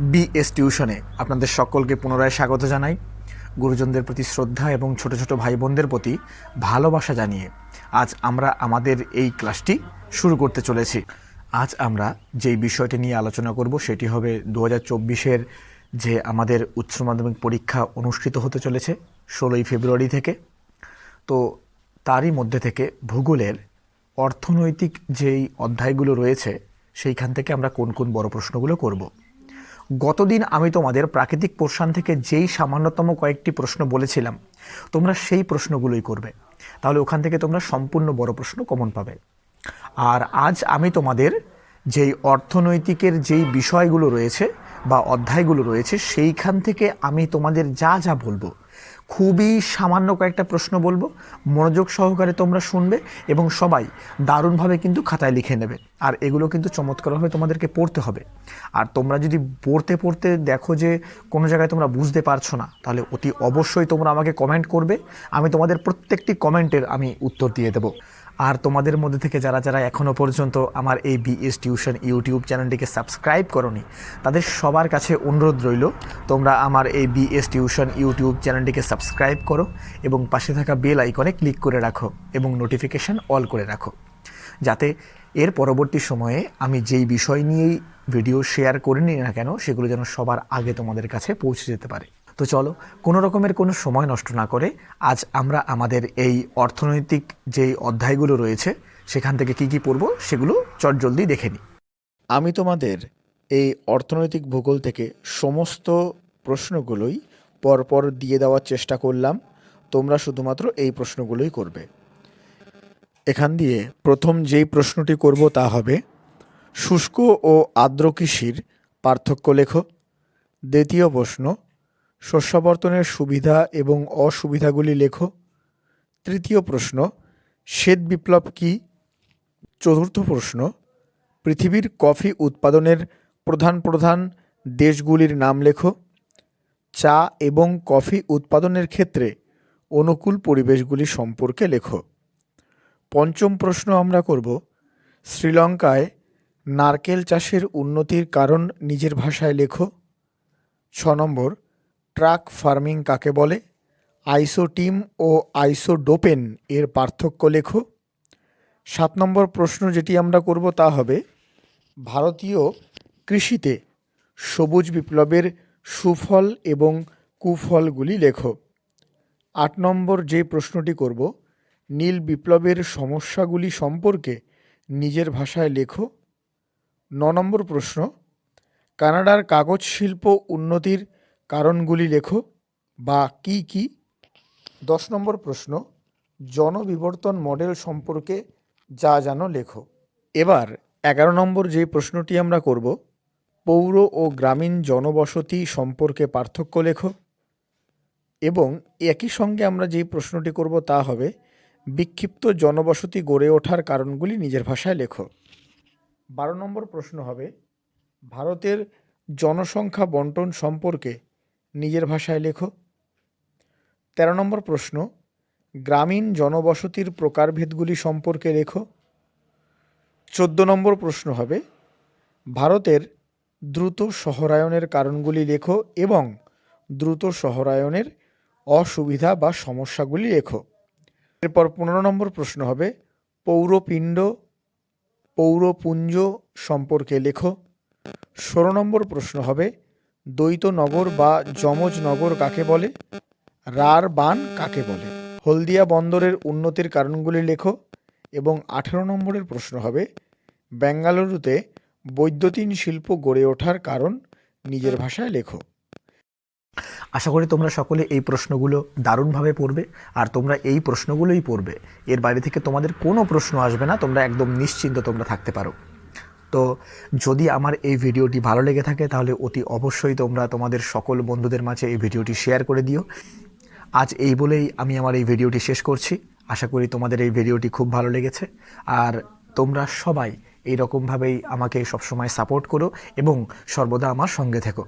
BS টিউশনে আপনাদের সকলকে পুনরায় স্বাগত জানাই। গুরুজনদের প্রতি শ্রদ্ধা এবং ছোট ছোট ভাই বোনদের প্রতি ভালোবাসা জানিয়ে আজ আমরা আমাদের এই ক্লাসটি শুরু করতে চলেছি। আজ আমরা যেই বিষয়টি নিয়ে আলোচনা করব সেটি হবে দু হাজার চব্বিশের যে আমাদের উচ্চ মাধ্যমিক পরীক্ষা অনুষ্ঠিত হতে চলেছে ষোলোই ফেব্রুয়ারি থেকে। তো তারই মধ্যে থেকে ভূগোলের অর্থনৈতিক যেই অধ্যায়গুলো রয়েছে সেইখান থেকে আমরা কোন কোন বড় প্রশ্নগুলো করব। গতদিন আমি তোমাদের প্রাকৃতিক পোর্শন থেকে যেই সামান্যতম কয়েকটি প্রশ্ন বলেছিলাম, তোমরা সেই প্রশ্নগুলোই করবে। তাহলে ওখান থেকে তোমরা সম্পূর্ণ বড় প্রশ্ন কমন পাবে। আর আজ আমি তোমাদের যেই অর্থনৈতিকের যেই বিষয়গুলো রয়েছে বা অধ্যায়গুলো রয়েছে, সেইখান থেকে আমি তোমাদের যা যা বলব খুবই সামান্য কয়েকটা প্রশ্ন বলব। মনোযোগ সহকারে তোমরা শুনবে এবং সবাই দারুণভাবে কিন্তু খাতায় লিখে নেবে। আর এগুলো কিন্তু চমৎকারভাবে তোমাদেরকে পড়তে হবে। আর তোমরা যদি পড়তে পড়তে দেখো যে কোনো জায়গায় তোমরা বুঝতে পারছ না, তাহলে অতি অবশ্যই তোমরা আমাকে কমেন্ট করবে। আমি তোমাদের প্রত্যেকটি কমেন্টের আমি উত্তর দিয়ে দেবো। আর তোমাদের মধ্যে থেকে যারা যারা এখনও পর্যন্ত আমার এই বিএস টিউশন ইউটিউব চ্যানেলটিকে সাবস্ক্রাইব করনি, তাদের সবার কাছে অনুরোধ রইল, তোমরা আমার এই বিএস টিউশন ইউটিউব চ্যানেলটিকে সাবস্ক্রাইব করো এবং পাশে থাকা বেল আইকনে ক্লিক করে রাখো এবং নোটিফিকেশান অল করে রাখো। যাতে এর পরবর্তী সময়ে আমি যেই বিষয় নিয়েই ভিডিও শেয়ার করে নিই না কেন, সেগুলো যেন সবার আগে তোমাদের কাছে পৌঁছে যেতে পারে। তো চলো, কোনো রকমের কোনো সময় নষ্ট না করে আজ আমরা আমাদের এই অর্থনৈতিক যেই অধ্যায়গুলো রয়েছে, সেখান থেকে কি কি পড়ব সেগুলো চটজলদি দেখে নিই। আমি তোমাদের এই অর্থনৈতিক ভূগোল থেকে সমস্ত প্রশ্নগুলোই পরপর দিয়ে দেওয়ার চেষ্টা করলাম, তোমরা শুধুমাত্র এই প্রশ্নগুলোই করবে। এখান দিয়ে প্রথম যেই প্রশ্নটি করব তা হবে, শুষ্ক ও আর্দ্র কৃষির পার্থক্য লেখো। দ্বিতীয় প্রশ্ন শস্যাবর্তনের সুবিধা এবং অসুবিধাগুলি লেখো। তৃতীয় প্রশ্ন, শ্বেত বিপ্লব কী? চতুর্থ প্রশ্ন, পৃথিবীর কফি উৎপাদনের প্রধান প্রধান দেশগুলির নাম লেখো। চা এবং কফি উৎপাদনের ক্ষেত্রে অনুকূল পরিবেশগুলি সম্পর্কে লেখো। পঞ্চম প্রশ্ন আমরা করব, শ্রীলঙ্কায় নারকেল চাষের উন্নতির কারণ নিজের ভাষায় লেখো। ছ নম্বর ট্রাক ফার্মিং কাকে বলে? আইসোটিম ও আইসোডোপেন এর পার্থক্য লেখো। সাত নম্বর প্রশ্ন যেটি আমরা করব তা হবে, ভারতীয় কৃষিতে সবুজ বিপ্লবের সুফল এবং কুফলগুলি লেখো। আট নম্বর যে প্রশ্নটি করব, নীল বিপ্লবের সমস্যাগুলি সম্পর্কে নিজের ভাষায় লেখো। ন নম্বর প্রশ্ন, কানাডার কাগজ শিল্প উন্নতির কারণগুলি লেখো বা কি কি। দশ নম্বর প্রশ্ন, জনবিবর্তন মডেল সম্পর্কে যা জানো লেখো। এবার এগারো নম্বর যে প্রশ্নটি আমরা করব, পৌর ও গ্রামীণ জনবসতি সম্পর্কে পার্থক্য লেখো এবং একই সঙ্গে আমরা যেই প্রশ্নটি করব তা হবে, বিক্ষিপ্ত জনবসতি গড়ে ওঠার কারণগুলি নিজের ভাষায় লেখো। বারো নম্বর প্রশ্ন হবে, ভারতের জনসংখ্যা বন্টন সম্পর্কে নিজের ভাষায় লেখো। তেরো নম্বর প্রশ্ন, গ্রামীণ জনবসতির প্রকারভেদগুলি সম্পর্কে লেখো। চোদ্দ নম্বর প্রশ্ন হবে, ভারতের দ্রুত শহরায়নের কারণগুলি লেখো এবং দ্রুত শহরায়নের অসুবিধা বা সমস্যাগুলি লেখো। এরপর পনেরো নম্বর প্রশ্ন হবে, পৌরপিণ্ড, পৌরপুঞ্জ সম্পর্কে লেখো। ষোলো নম্বর প্রশ্ন হবে দ্বৈত নগর বা যমজ নগর কাকে বলে? রার বান কাকে বলে? হলদিয়া বন্দরের উন্নতির কারণগুলি লেখো এবং আঠেরো নম্বরের প্রশ্ন হবে, বেঙ্গালুরুতে বৈদ্যুতিন শিল্প গড়ে ওঠার কারণ নিজের ভাষায় লেখো। আশা করি তোমরা সকলে এই প্রশ্নগুলো দারুণভাবে পড়বে আর তোমরা এই প্রশ্নগুলোই পড়বে। এর বাইরে থেকে তোমাদের কোনো প্রশ্ন আসবে না, তোমরা একদম নিশ্চিন্ত তোমরা থাকতে পারো। তো যদি আমার এই ভিডিওটি ভালো লেগে থাকে, তাহলে অতি অবশ্যই তোমরা তোমাদের সকল বন্ধুদের মাঝে এই ভিডিওটি শেয়ার করে দিও। আজ এই বলেই আমি আমার এই ভিডিওটি শেষ করছি। আশা করি তোমাদের এই ভিডিওটি খুব ভালো লেগেছে। আর তোমরা সবাই এই রকমভাবেই আমাকে সবসময় সাপোর্ট করো এবং সর্বদা আমার সঙ্গে থেকো।